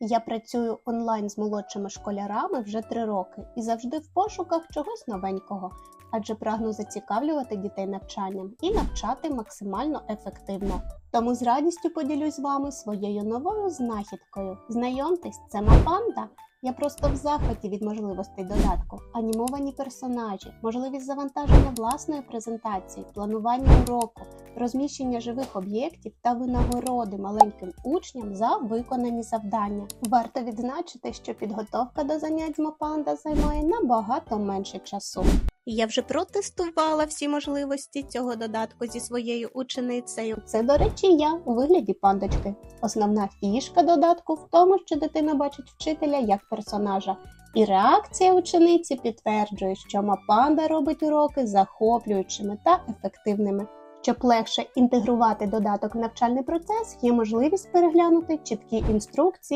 Я працюю онлайн з молодшими школярами вже три роки і завжди в пошуках чогось новенького, адже прагну зацікавлювати дітей навчанням і навчати максимально ефективно. Тому з радістю поділюсь з вами своєю новою знахідкою. Знайомтесь, це Мапанда. Я просто в захваті від можливостей додатку, анімовані персонажі, можливість завантаження власної презентації, планування уроку, розміщення живих об'єктів та винагороди маленьким учням за виконані завдання. Варто відзначити, що підготовка до занять з Мапанда займає набагато менше часу. Я вже протестувала всі можливості цього додатку зі своєю ученицею. Це, до речі, я у вигляді пандочки. Основна фішка додатку в тому, що дитина бачить вчителя як персонажа. І реакція учениці підтверджує, що Мапанда робить уроки захоплюючими та ефективними. Щоб легше інтегрувати додаток в навчальний процес, є можливість переглянути чіткі інструкції